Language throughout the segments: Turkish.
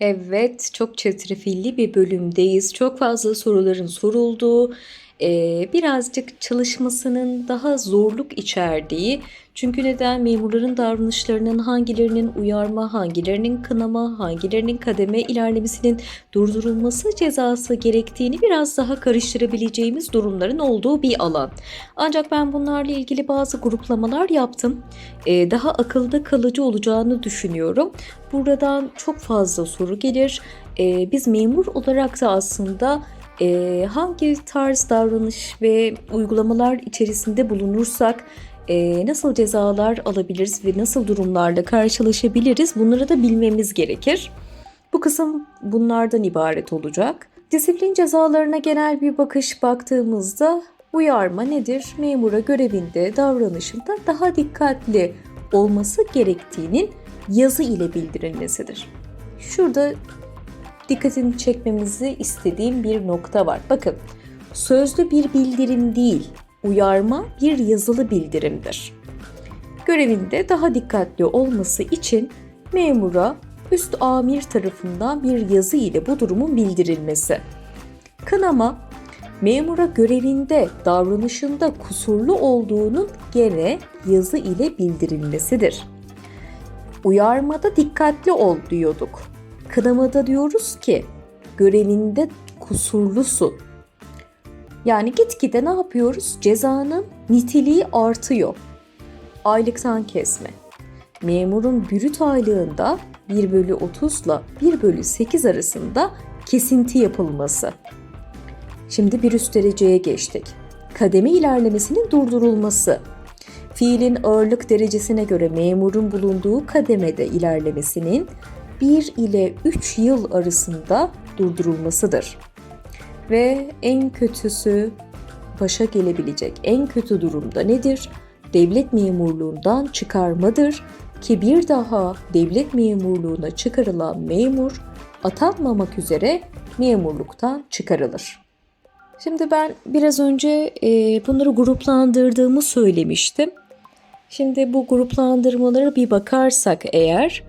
Evet, çok çetrefilli bir bölümdeyiz. Çok fazla soruların sorulduğu, birazcık çalışmasının daha zorluk içerdiği. Çünkü neden? Memurların davranışlarının hangilerinin uyarma, hangilerinin kınama, hangilerinin kademe ilerlemesinin durdurulması cezası gerektiğini biraz daha karıştırabileceğimiz durumların olduğu bir alan. Ancak ben bunlarla ilgili bazı gruplamalar yaptım. Eee, daha akılda kalıcı olacağını düşünüyorum. Buradan çok fazla soru gelir. Ee, biz memur olarak da aslında e, hangi tarz davranış ve uygulamalar içerisinde bulunursak e, nasıl cezalar alabiliriz ve nasıl durumlarla karşılaşabiliriz bunları da bilmemiz gerekir. Bu kısım bunlardan ibaret olacak. Disiplin cezalarına genel bir bakış baktığımızda uyarma nedir? Memura görevinde, davranışında daha dikkatli olması gerektiğinin yazı ile bildirilmesidir. Şurada dikkatini çekmemizi istediğim bir nokta var. Bakın, sözlü bir bildirim değil, uyarma bir yazılı bildirimdir. Görevinde daha dikkatli olması için memura üst amir tarafından bir yazı ile bu durumun bildirilmesi. Kınama, memura görevinde, davranışında kusurlu olduğunun gene yazı ile bildirilmesidir. Uyarmada dikkatli ol diyorduk. Kınamada diyoruz ki görevinde kusurlusun. Yani gitgide ne yapıyoruz? Cezanın niteliği artıyor. Aylıktan kesme. Memurun brüt aylığında 1 bölü 30 ile 1 bölü 8 arasında kesinti yapılması. Şimdi bir üst dereceye geçtik. Kademe ilerlemesinin durdurulması. Fiilin ağırlık derecesine göre memurun bulunduğu kademede ilerlemesinin 1 ile 3 yıl arasında durdurulmasıdır. Ve en kötüsü başa gelebilecek en kötü durumda nedir? Devlet memurluğundan çıkarmadır ki bir daha devlet memurluğuna çıkarılan memur atanmamak üzere memurluktan çıkarılır. Şimdi ben biraz önce e, bunları gruplandırdığımı söylemiştim. Şimdi bu gruplandırmalara bir bakarsak eğer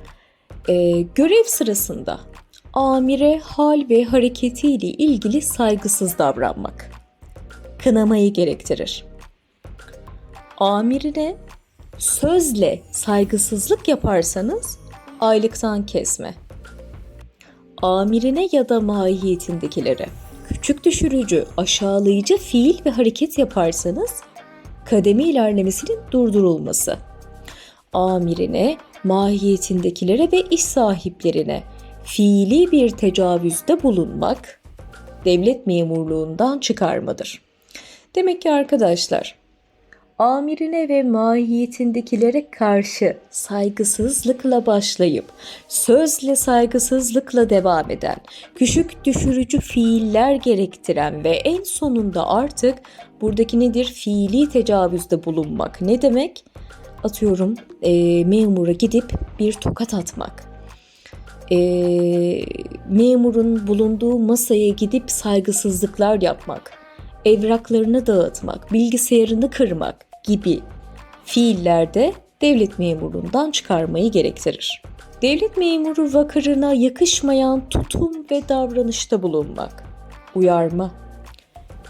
e, görev sırasında amire hal ve hareketiyle ilgili saygısız davranmak kınamayı gerektirir. Amirine sözle saygısızlık yaparsanız aylıktan kesme. Amirine ya da mahiyetindekilere küçük düşürücü, aşağılayıcı fiil ve hareket yaparsanız kademe ilerlemesinin durdurulması. Amirine, mahiyetindekilere ve iş sahiplerine fiili bir tecavüzde bulunmak devlet memurluğundan çıkarmadır. Demek ki arkadaşlar amirine ve mahiyetindekilere karşı saygısızlıkla başlayıp sözle saygısızlıkla devam eden, küçük düşürücü fiiller gerektiren ve en sonunda artık buradaki nedir? Fiili tecavüzde bulunmak. Ne demek? Atıyorum e, memura gidip bir tokat atmak. E, memurun bulunduğu masaya gidip saygısızlıklar yapmak. Evraklarını dağıtmak, bilgisayarını kırmak gibi fiillerde devlet memurluğundan çıkarmayı gerektirir. Devlet memuru vakarına yakışmayan tutum ve davranışta bulunmak, uyarma,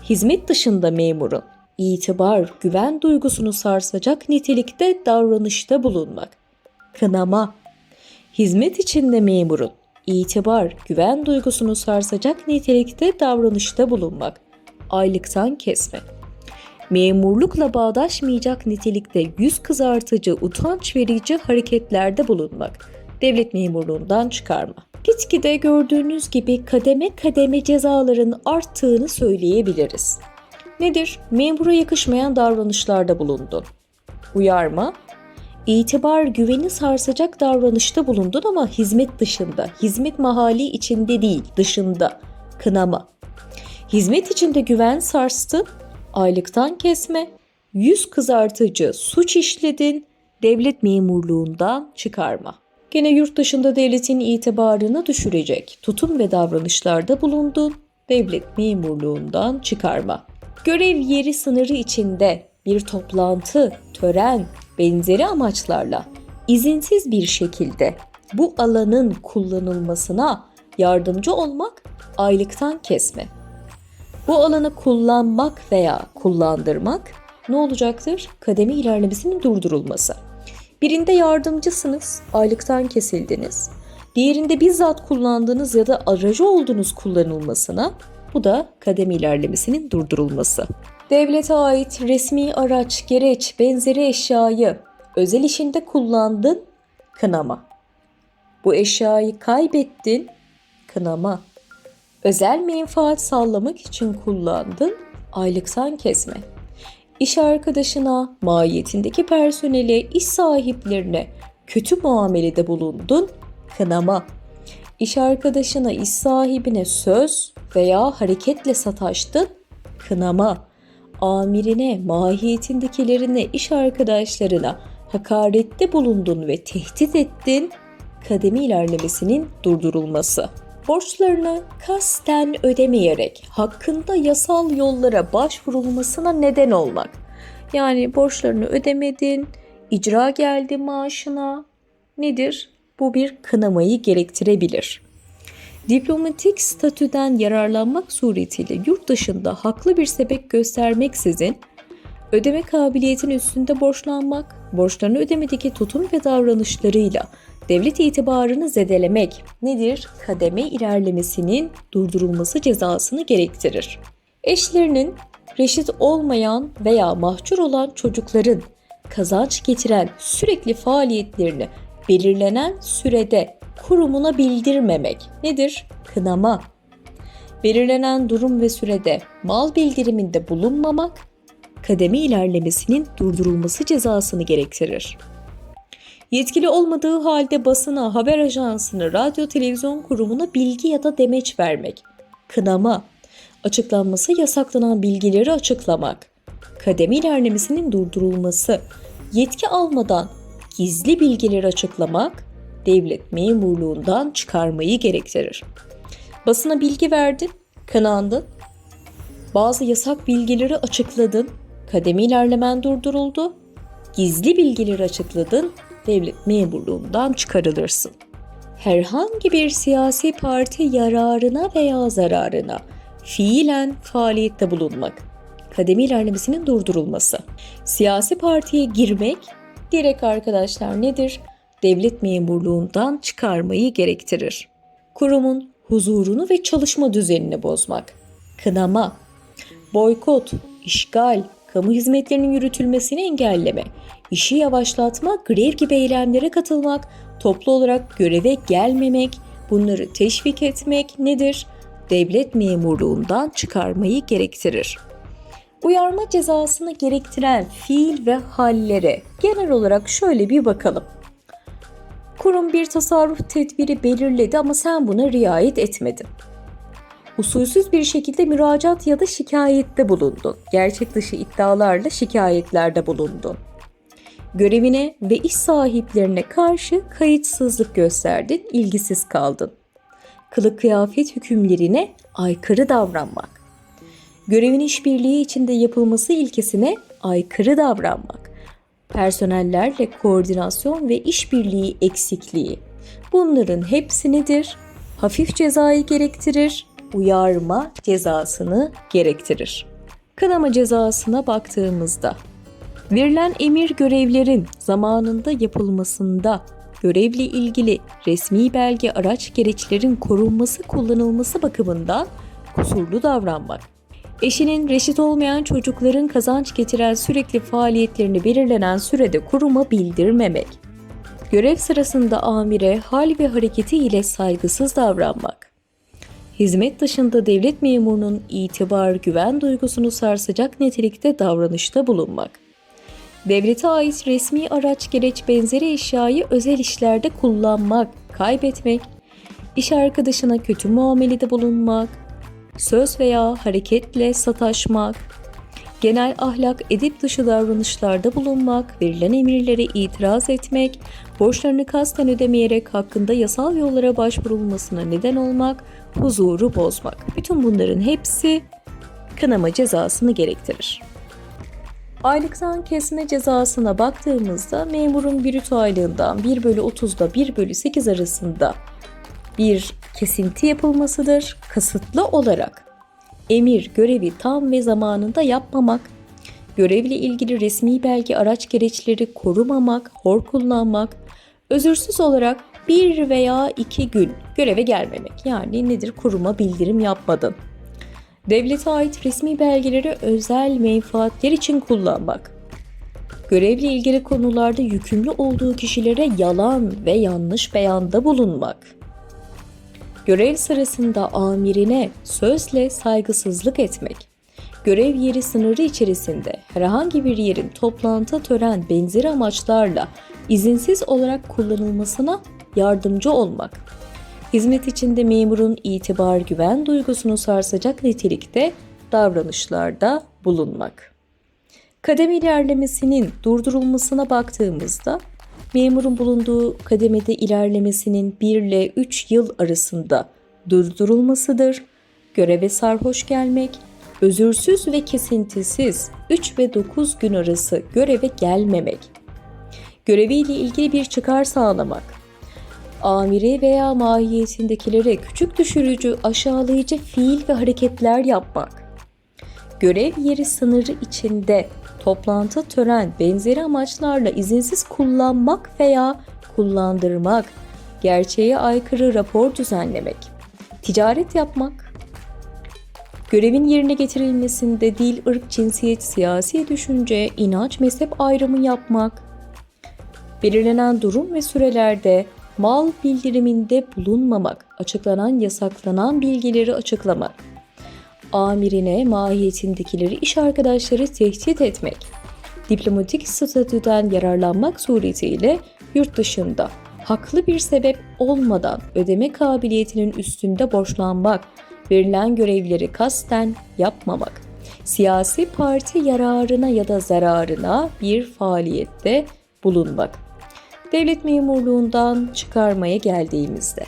hizmet dışında memurun itibar, güven duygusunu sarsacak nitelikte davranışta bulunmak, kınama, hizmet içinde memurun itibar, güven duygusunu sarsacak nitelikte davranışta bulunmak, aylıktan kesme. Memurlukla bağdaşmayacak nitelikte yüz kızartıcı, utanç verici hareketlerde bulunmak, devlet memurluğundan çıkarma. Gitgide gördüğünüz gibi kademe kademe cezaların arttığını söyleyebiliriz. Nedir? Memura yakışmayan davranışlarda bulundun. Uyarma, itibar güveni sarsacak davranışta bulundun ama hizmet dışında, hizmet mahalli içinde değil, dışında. Kınama. Hizmet içinde güven sarstın, aylıktan kesme, yüz kızartıcı suç işledin, devlet memurluğundan çıkarma. Gene yurt dışında devletin itibarını düşürecek tutum ve davranışlarda bulundun, devlet memurluğundan çıkarma. Görev yeri sınırı içinde bir toplantı, tören, benzeri amaçlarla izinsiz bir şekilde bu alanın kullanılmasına yardımcı olmak, aylıktan kesme. Bu alanı kullanmak veya kullandırmak ne olacaktır? Kademe ilerlemesinin durdurulması. Birinde yardımcısınız, aylıktan kesildiniz. Diğerinde bizzat kullandığınız ya da aracı olduğunuz kullanılmasına bu da kademe ilerlemesinin durdurulması. Devlete ait resmi araç, gereç, benzeri eşyayı özel işinde kullandın, kınama. Bu eşyayı kaybettin, kınama. Özel menfaat sağlamak için kullandın, aylıktan kesme. İş arkadaşına, mahiyetindeki personele, iş sahiplerine kötü muamelede bulundun, kınama. İş arkadaşına, iş sahibine söz veya hareketle sataştın, kınama. Amirine, mahiyetindekilerine, iş arkadaşlarına hakarette bulundun ve tehdit ettin, kademi ilerlemesinin durdurulması. Borçlarını kasten ödemeyerek hakkında yasal yollara başvurulmasına neden olmak. Yani borçlarını ödemedin, icra geldi maaşına. Nedir? Bu bir kınamayı gerektirebilir. Diplomatik statüden yararlanmak suretiyle yurt dışında haklı bir sebep göstermeksizin ödeme kabiliyetinin üstünde borçlanmak, borçlarını ödemedeki tutum ve davranışlarıyla devlet itibarını zedelemek nedir? Kademe ilerlemesinin durdurulması cezasını gerektirir. Eşlerinin reşit olmayan veya mahcur olan çocukların kazanç getiren sürekli faaliyetlerini belirlenen sürede kurumuna bildirmemek nedir? Kınama. Belirlenen durum ve sürede mal bildiriminde bulunmamak, kademe ilerlemesinin durdurulması cezasını gerektirir. Yetkili olmadığı halde basına, haber ajansını, radyo televizyon kurumuna bilgi ya da demeç vermek. Kınama. Açıklanması yasaklanan bilgileri açıklamak. Kademe ilerlemesinin durdurulması. Yetki almadan gizli bilgileri açıklamak, devlet memurluğundan çıkarmayı gerektirir. Basına bilgi verdin, kınandın. Bazı yasak bilgileri açıkladın, kademe ilerlemen durduruldu. Gizli bilgileri açıkladın, devlet memurluğundan çıkarılırsın. Herhangi bir siyasi parti yararına veya zararına fiilen faaliyette bulunmak, kademe ilerlemesinin durdurulması. Siyasi partiye girmek direkt arkadaşlar nedir? Devlet memurluğundan çıkarmayı gerektirir. Kurumun huzurunu ve çalışma düzenini bozmak, kınama, boykot, işgal, kamu hizmetlerinin yürütülmesini engelleme, işi yavaşlatma, grev gibi eylemlere katılmak, toplu olarak göreve gelmemek, bunları teşvik etmek nedir? Devlet memurluğundan çıkarmayı gerektirir. Uyarma cezasını gerektiren fiil ve hallere genel olarak şöyle bir bakalım. Kurum bir tasarruf tedbiri belirledi ama sen buna riayet etmedin usulsüz bir şekilde müracaat ya da şikayette bulundun. Gerçek dışı iddialarla şikayetlerde bulundun. Görevine ve iş sahiplerine karşı kayıtsızlık gösterdin, ilgisiz kaldın. Kılık kıyafet hükümlerine aykırı davranmak. Görevin işbirliği içinde yapılması ilkesine aykırı davranmak. Personellerle koordinasyon ve işbirliği eksikliği. Bunların hepsi nedir? Hafif cezayı gerektirir uyarma cezasını gerektirir. Kınama cezasına baktığımızda verilen emir görevlerin zamanında yapılmasında görevle ilgili resmi belge araç gereçlerin korunması kullanılması bakımından kusurlu davranmak, eşinin reşit olmayan çocukların kazanç getiren sürekli faaliyetlerini belirlenen sürede kuruma bildirmemek, görev sırasında amire hal ve hareketi ile saygısız davranmak, hizmet dışında devlet memurunun itibar, güven duygusunu sarsacak nitelikte davranışta bulunmak. Devlete ait resmi araç gereç benzeri eşyayı özel işlerde kullanmak, kaybetmek, iş arkadaşına kötü muamelede bulunmak, söz veya hareketle sataşmak, genel ahlak edip dışı davranışlarda bulunmak, verilen emirlere itiraz etmek, borçlarını kasten ödemeyerek hakkında yasal yollara başvurulmasına neden olmak, huzuru bozmak. Bütün bunların hepsi kınama cezasını gerektirir. Aylıktan kesme cezasına baktığımızda memurun brüt aylığından 1 bölü 30'da 1 bölü 8 arasında bir kesinti yapılmasıdır. Kasıtlı olarak emir, görevi tam ve zamanında yapmamak, görevle ilgili resmi belge araç gereçleri korumamak, hor kullanmak, özürsüz olarak bir veya iki gün göreve gelmemek. Yani nedir? Kuruma bildirim yapmadın. Devlete ait resmi belgeleri özel menfaatler için kullanmak. Görevle ilgili konularda yükümlü olduğu kişilere yalan ve yanlış beyanda bulunmak. Görev sırasında amirine sözle saygısızlık etmek. Görev yeri sınırı içerisinde herhangi bir yerin toplantı, tören, benzeri amaçlarla izinsiz olarak kullanılmasına yardımcı olmak. Hizmet içinde memurun itibar güven duygusunu sarsacak nitelikte davranışlarda bulunmak. Kademe ilerlemesinin durdurulmasına baktığımızda memurun bulunduğu kademede ilerlemesinin 1 ile 3 yıl arasında durdurulmasıdır. Göreve sarhoş gelmek, özürsüz ve kesintisiz 3 ve 9 gün arası göreve gelmemek, göreviyle ilgili bir çıkar sağlamak, amiri veya mahiyetindekilere küçük düşürücü, aşağılayıcı fiil ve hareketler yapmak, görev yeri sınırı içinde toplantı, tören, benzeri amaçlarla izinsiz kullanmak veya kullandırmak, gerçeğe aykırı rapor düzenlemek, ticaret yapmak, görevin yerine getirilmesinde dil, ırk, cinsiyet, siyasi düşünce, inanç, mezhep ayrımı yapmak, belirlenen durum ve sürelerde mal bildiriminde bulunmamak, açıklanan yasaklanan bilgileri açıklamak, amirine mahiyetindekileri iş arkadaşları tehdit etmek, diplomatik statüden yararlanmak suretiyle yurt dışında haklı bir sebep olmadan ödeme kabiliyetinin üstünde borçlanmak, verilen görevleri kasten yapmamak, siyasi parti yararına ya da zararına bir faaliyette bulunmak. Devlet memurluğundan çıkarmaya geldiğimizde.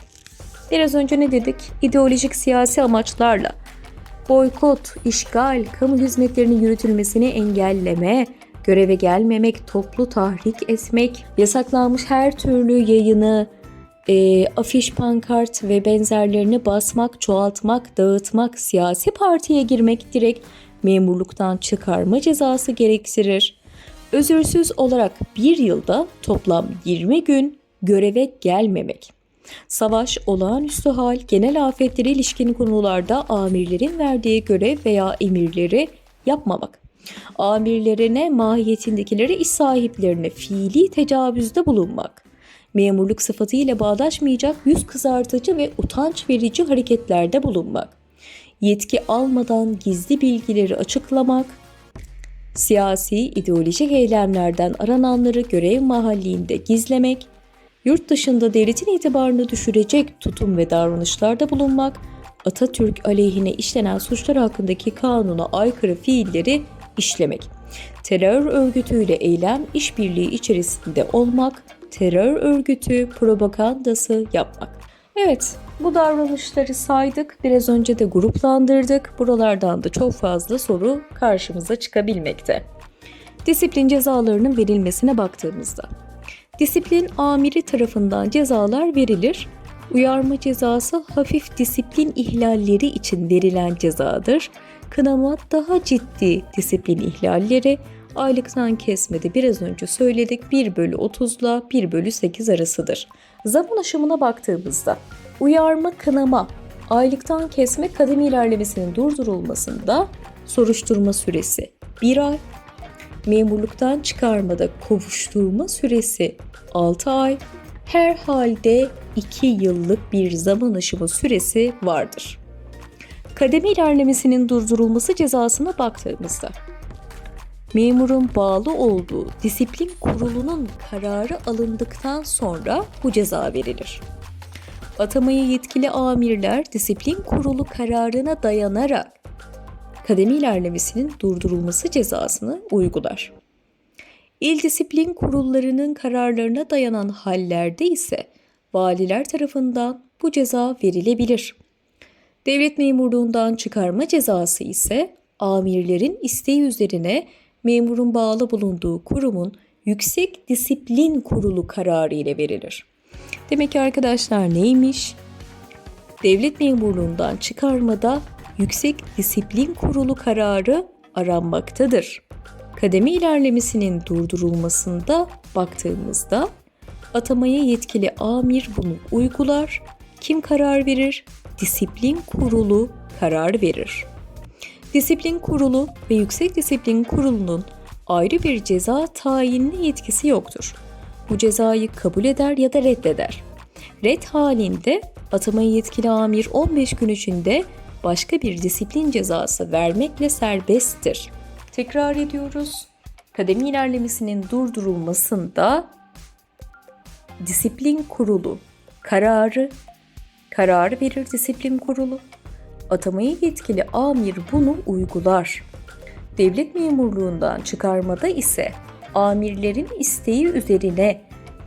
Biraz önce ne dedik? İdeolojik siyasi amaçlarla boykot, işgal, kamu hizmetlerinin yürütülmesini engelleme, göreve gelmemek, toplu tahrik etmek, yasaklanmış her türlü yayını, e, afiş, pankart ve benzerlerini basmak, çoğaltmak, dağıtmak, siyasi partiye girmek direkt memurluktan çıkarma cezası gerektirir. Özürsüz olarak bir yılda toplam 20 gün göreve gelmemek. Savaş, olağanüstü hal, genel afetlere ilişkin konularda amirlerin verdiği görev veya emirleri yapmamak. Amirlerine, mahiyetindekileri iş sahiplerine fiili tecavüzde bulunmak. Memurluk sıfatıyla bağdaşmayacak yüz kızartıcı ve utanç verici hareketlerde bulunmak. Yetki almadan gizli bilgileri açıklamak, siyasi, ideolojik eylemlerden arananları görev mahalliğinde gizlemek, yurt dışında devletin itibarını düşürecek tutum ve davranışlarda bulunmak, Atatürk aleyhine işlenen suçlar hakkındaki kanuna aykırı fiilleri işlemek, terör örgütüyle eylem işbirliği içerisinde olmak, terör örgütü propagandası yapmak. Evet, bu davranışları saydık. Biraz önce de gruplandırdık. Buralardan da çok fazla soru karşımıza çıkabilmekte. Disiplin cezalarının verilmesine baktığımızda Disiplin amiri tarafından cezalar verilir. Uyarma cezası hafif disiplin ihlalleri için verilen cezadır. Kınama daha ciddi disiplin ihlalleri aylıktan kesmede biraz önce söyledik 1 bölü 30 ile 1 bölü 8 arasıdır. Zaman aşımına baktığımızda uyarma kınama aylıktan kesme kademe ilerlemesinin durdurulmasında soruşturma süresi 1 ay, memurluktan çıkarmada kovuşturma süresi 6 ay, her halde 2 yıllık bir zaman aşımı süresi vardır. Kademe ilerlemesinin durdurulması cezasına baktığımızda memurun bağlı olduğu disiplin kurulunun kararı alındıktan sonra bu ceza verilir. Atamaya yetkili amirler disiplin kurulu kararına dayanarak kademe ilerlemesinin durdurulması cezasını uygular. İl disiplin kurullarının kararlarına dayanan hallerde ise valiler tarafından bu ceza verilebilir. Devlet memurluğundan çıkarma cezası ise amirlerin isteği üzerine memurun bağlı bulunduğu kurumun Yüksek Disiplin Kurulu kararı ile verilir. Demek ki arkadaşlar neymiş? devlet memurluğundan çıkarmada Yüksek Disiplin Kurulu kararı aranmaktadır. Kademe ilerlemesinin durdurulmasında baktığımızda atamaya yetkili amir bunu uygular. Kim karar verir? Disiplin Kurulu karar verir. Disiplin Kurulu ve Yüksek Disiplin Kurulu'nun ayrı bir ceza tayinli yetkisi yoktur. Bu cezayı kabul eder ya da reddeder. Red halinde atamayı yetkili amir 15 gün içinde başka bir disiplin cezası vermekle serbesttir. Tekrar ediyoruz. Kademi ilerlemesinin durdurulmasında disiplin kurulu kararı karar verir disiplin kurulu. Atamayı yetkili amir bunu uygular. Devlet memurluğundan çıkarmada ise amirlerin isteği üzerine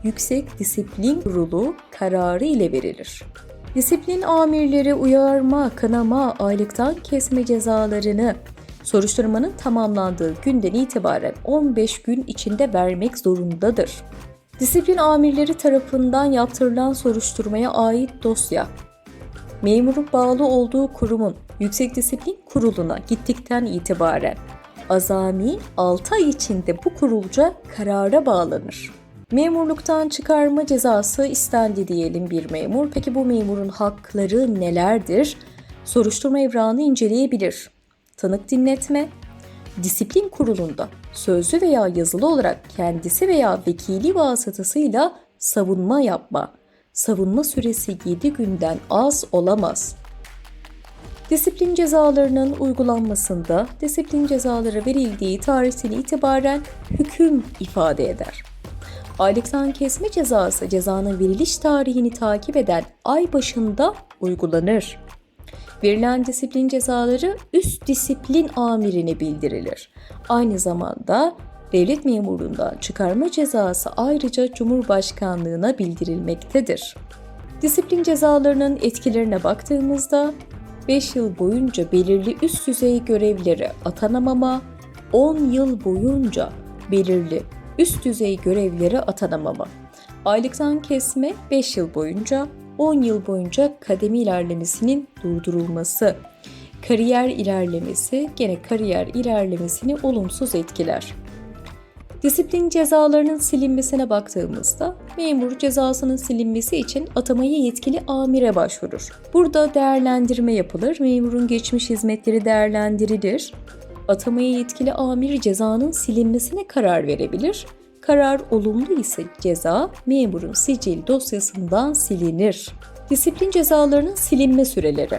Yüksek Disiplin Kurulu kararı ile verilir. Disiplin amirleri uyarma, kınama, aylıktan kesme cezalarını soruşturmanın tamamlandığı günden itibaren 15 gün içinde vermek zorundadır. Disiplin amirleri tarafından yaptırılan soruşturmaya ait dosya, memurun bağlı olduğu kurumun Yüksek Disiplin Kurulu'na gittikten itibaren azami 6 ay içinde bu kurulca karara bağlanır. Memurluktan çıkarma cezası istendi diyelim bir memur. Peki bu memurun hakları nelerdir? Soruşturma evrağını inceleyebilir. Tanık dinletme, disiplin kurulunda sözlü veya yazılı olarak kendisi veya vekili vasıtasıyla savunma yapma. Savunma süresi 7 günden az olamaz. Disiplin cezalarının uygulanmasında disiplin cezaları verildiği tarihten itibaren hüküm ifade eder. Aylıktan kesme cezası cezanın veriliş tarihini takip eden ay başında uygulanır. Verilen disiplin cezaları üst disiplin amirine bildirilir. Aynı zamanda devlet memurluğundan çıkarma cezası ayrıca Cumhurbaşkanlığına bildirilmektedir. Disiplin cezalarının etkilerine baktığımızda 5 yıl boyunca belirli üst düzey görevlere atanamama, 10 yıl boyunca belirli üst düzey görevlere atanamama, aylıktan kesme 5 yıl boyunca, 10 yıl boyunca kademi ilerlemesinin durdurulması, kariyer ilerlemesi gene kariyer ilerlemesini olumsuz etkiler. Disiplin cezalarının silinmesine baktığımızda memur cezasının silinmesi için atamaya yetkili amire başvurur. Burada değerlendirme yapılır, memurun geçmiş hizmetleri değerlendirilir. Atamaya yetkili amir cezanın silinmesine karar verebilir. Karar olumlu ise ceza memurun sicil dosyasından silinir. Disiplin cezalarının silinme süreleri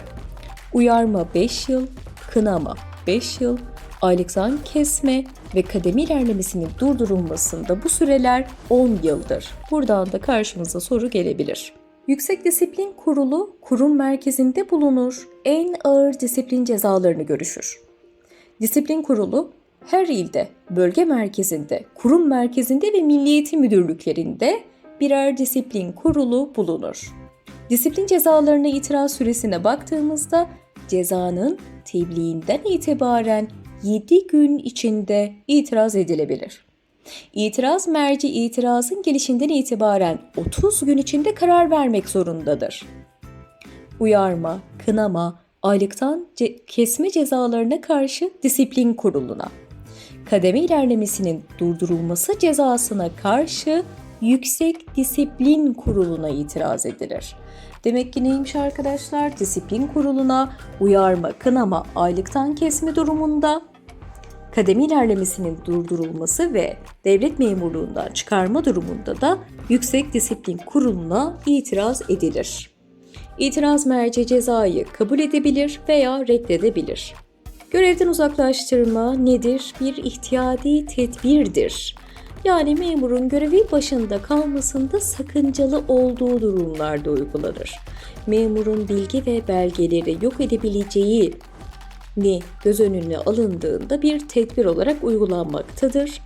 uyarma 5 yıl, kınama 5 yıl, aylıktan kesme ve kademi ilerlemesinin durdurulmasında bu süreler 10 yıldır. Buradan da karşımıza soru gelebilir. Yüksek Disiplin Kurulu kurum merkezinde bulunur. En ağır disiplin cezalarını görüşür. Disiplin Kurulu her ilde, bölge merkezinde, kurum merkezinde ve Milli Eğitim Müdürlüklerinde birer disiplin kurulu bulunur. Disiplin cezalarına itiraz süresine baktığımızda cezanın tebliğinden itibaren 7 gün içinde itiraz edilebilir. İtiraz merci itirazın gelişinden itibaren 30 gün içinde karar vermek zorundadır. Uyarma, kınama, aylıktan ce- kesme cezalarına karşı disiplin kuruluna, kademe ilerlemesinin durdurulması cezasına karşı Yüksek Disiplin Kurulu'na itiraz edilir. Demek ki neymiş arkadaşlar? Disiplin kuruluna uyarma, kınama, aylıktan kesme durumunda kademi ilerlemesinin durdurulması ve devlet memurluğundan çıkarma durumunda da Yüksek Disiplin Kurulu'na itiraz edilir. İtiraz merci cezayı kabul edebilir veya reddedebilir. Görevden uzaklaştırma nedir? Bir ihtiyadi tedbirdir. Yani memurun görevi başında kalmasında sakıncalı olduğu durumlarda uygulanır. Memurun bilgi ve belgeleri yok edebileceği ni göz önüne alındığında bir tedbir olarak uygulanmaktadır.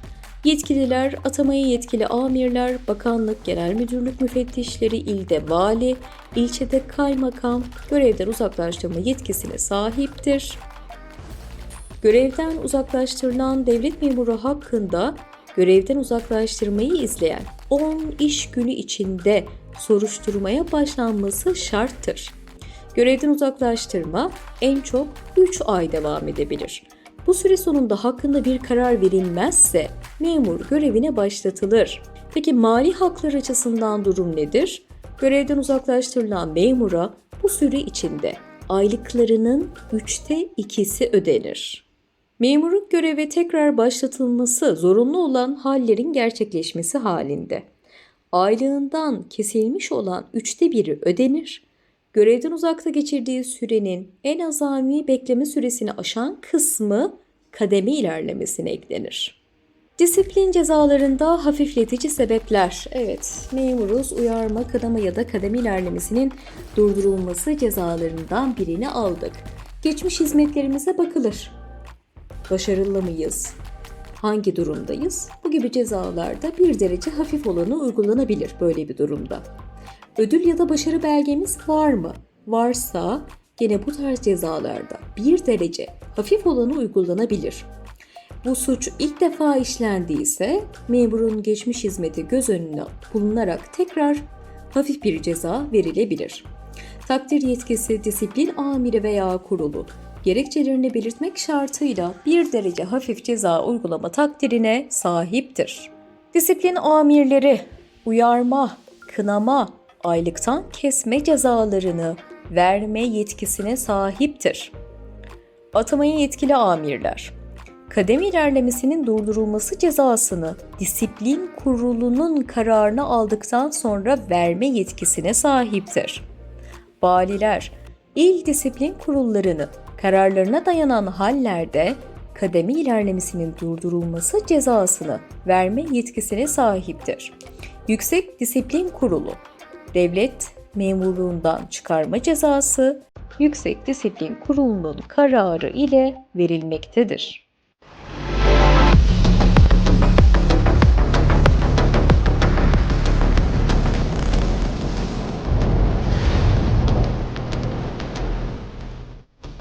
Yetkililer, atamaya yetkili amirler, bakanlık, genel müdürlük müfettişleri, ilde vali, ilçede kaymakam görevden uzaklaştırma yetkisine sahiptir. Görevden uzaklaştırılan devlet memuru hakkında görevden uzaklaştırmayı izleyen 10 iş günü içinde soruşturmaya başlanması şarttır. Görevden uzaklaştırma en çok 3 ay devam edebilir. Bu süre sonunda hakkında bir karar verilmezse memur görevine başlatılır. Peki mali haklar açısından durum nedir? Görevden uzaklaştırılan memura bu süre içinde aylıklarının üçte ikisi ödenir. Memurun göreve tekrar başlatılması zorunlu olan hallerin gerçekleşmesi halinde. Aylığından kesilmiş olan üçte biri ödenir. Görevden uzakta geçirdiği sürenin en azami bekleme süresini aşan kısmı kademe ilerlemesine eklenir. Disiplin cezalarında hafifletici sebepler. Evet, memuruz uyarma, kınama ya da kademe ilerlemesinin durdurulması cezalarından birini aldık. Geçmiş hizmetlerimize bakılır. Başarılı mıyız? Hangi durumdayız? Bu gibi cezalarda bir derece hafif olanı uygulanabilir böyle bir durumda. Ödül ya da başarı belgemiz var mı? Varsa gene bu tarz cezalarda bir derece hafif olanı uygulanabilir. Bu suç ilk defa işlendiyse memurun geçmiş hizmeti göz önüne bulunarak tekrar hafif bir ceza verilebilir. Takdir yetkisi disiplin amiri veya kurulu gerekçelerini belirtmek şartıyla bir derece hafif ceza uygulama takdirine sahiptir. Disiplin amirleri uyarma, kınama, aylıktan kesme cezalarını verme yetkisine sahiptir. Atamaya yetkili amirler kademe ilerlemesinin durdurulması cezasını disiplin kurulunun kararını aldıktan sonra verme yetkisine sahiptir. Valiler, il disiplin kurullarını kararlarına dayanan hallerde kademe ilerlemesinin durdurulması cezasını verme yetkisine sahiptir. Yüksek Disiplin Kurulu, devlet memurluğundan çıkarma cezası Yüksek Disiplin Kurulu'nun kararı ile verilmektedir.